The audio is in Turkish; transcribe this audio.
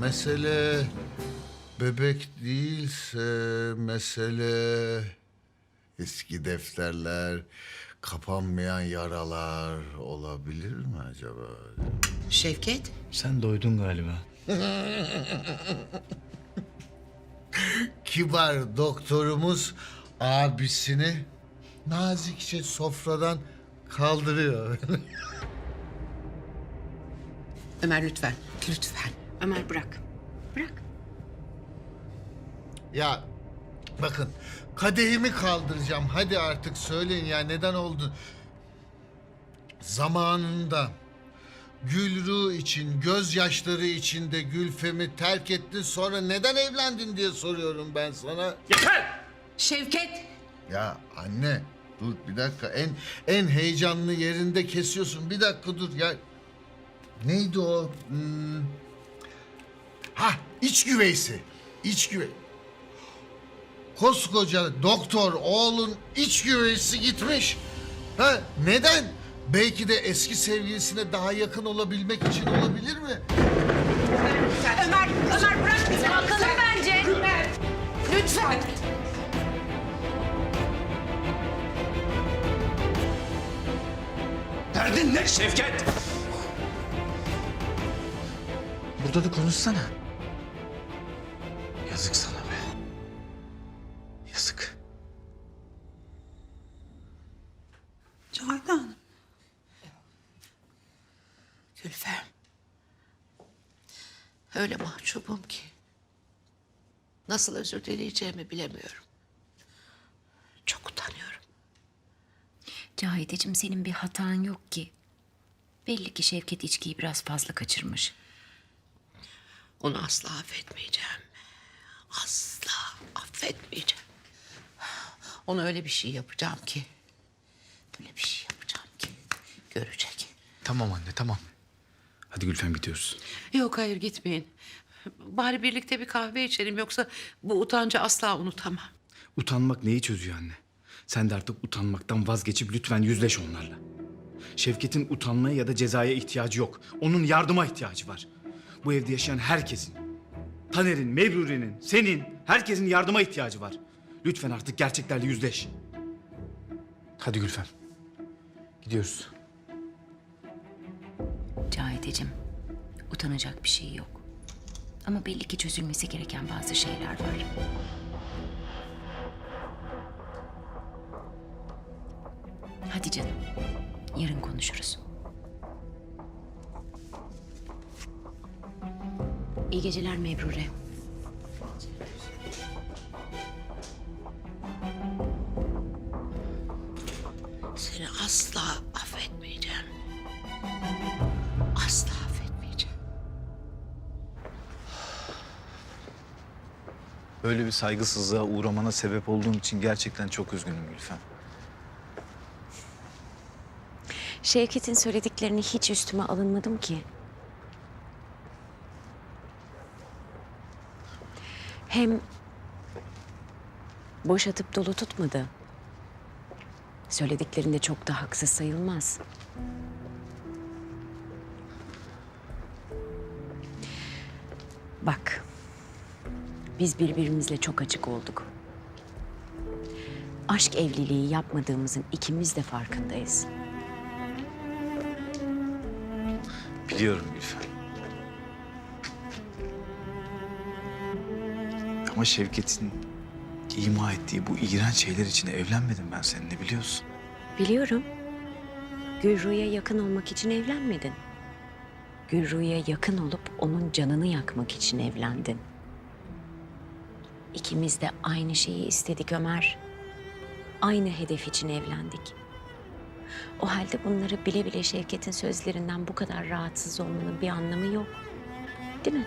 mesele bebek değilse mesele eski defterler, kapanmayan yaralar olabilir mi acaba? Şevket, Sen doydun galiba. Kibar doktorumuz abisini nazikçe sofradan kaldırıyor. Ömer lütfen, lütfen. Ömer bırak. Bırak. Ya bakın kadehimi kaldıracağım. Hadi artık söyleyin ya neden oldu? Zamanında Gülru için, gözyaşları içinde Gülfem'i terk ettin sonra neden evlendin diye soruyorum ben sana. Şevket, Ya anne dur bir dakika en en heyecanlı yerinde kesiyorsun. Bir dakika dur ya. Neydi o? Hmm. Ha iç güveysi. İç güve. Koskoca doktor oğlun iç güveysi gitmiş. Ha neden? Belki de eski sevgilisine daha yakın olabilmek için olabilir mi? Ömer, Ömer bırak bizi. Bakalım bence. lütfen. Derdin ne Şevket? Burada da konuşsana. Yazık sana be. Yazık. Cahide Hanım. Gülfem. Öyle mahcubum ki. Nasıl özür dileyeceğimi bilemiyorum. Çok utanıyorum. Cahideciğim senin bir hatan yok ki. Belli ki Şevket içkiyi biraz fazla kaçırmış. Onu asla affetmeyeceğim. Asla affetmeyeceğim. Ona öyle bir şey yapacağım ki. Öyle bir şey yapacağım ki. Görecek. Tamam anne tamam. Hadi Gülfem gidiyoruz. Yok hayır gitmeyin. Bari birlikte bir kahve içelim yoksa bu utancı asla unutamam. Utanmak neyi çözüyor anne? Sen de artık utanmaktan vazgeçip lütfen yüzleş onlarla. Şevket'in utanmaya ya da cezaya ihtiyacı yok. Onun yardıma ihtiyacı var. Bu evde yaşayan herkesin, Taner'in, Mebrure'nin, senin, herkesin yardıma ihtiyacı var. Lütfen artık gerçeklerle yüzleş. Hadi Gülfem. Gidiyoruz. Cahideciğim utanacak bir şey yok. Ama belli ki çözülmesi gereken bazı şeyler var. Hadi canım. Yarın konuşuruz. İyi geceler Mebrure. Seni asla affetmeyeceğim. Asla affetmeyeceğim. Böyle bir saygısızlığa uğramana sebep olduğum için gerçekten çok üzgünüm Gülfem. Şevket'in söylediklerini hiç üstüme alınmadım ki. Hem boş atıp dolu tutmadı. Söylediklerinde çok da haksız sayılmaz. Bak, biz birbirimizle çok açık olduk. Aşk evliliği yapmadığımızın ikimiz de farkındayız. Biliyorum Gülfem. Ama Şevket'in ima ettiği bu iğrenç şeyler için evlenmedim ben seninle biliyorsun. Biliyorum. Gülru'ya yakın olmak için evlenmedin. Gülru'ya yakın olup onun canını yakmak için evlendin. İkimiz de aynı şeyi istedik Ömer. Aynı hedef için evlendik. O halde bunları bile bile Şevket'in sözlerinden bu kadar rahatsız olmanın bir anlamı yok. Değil mi?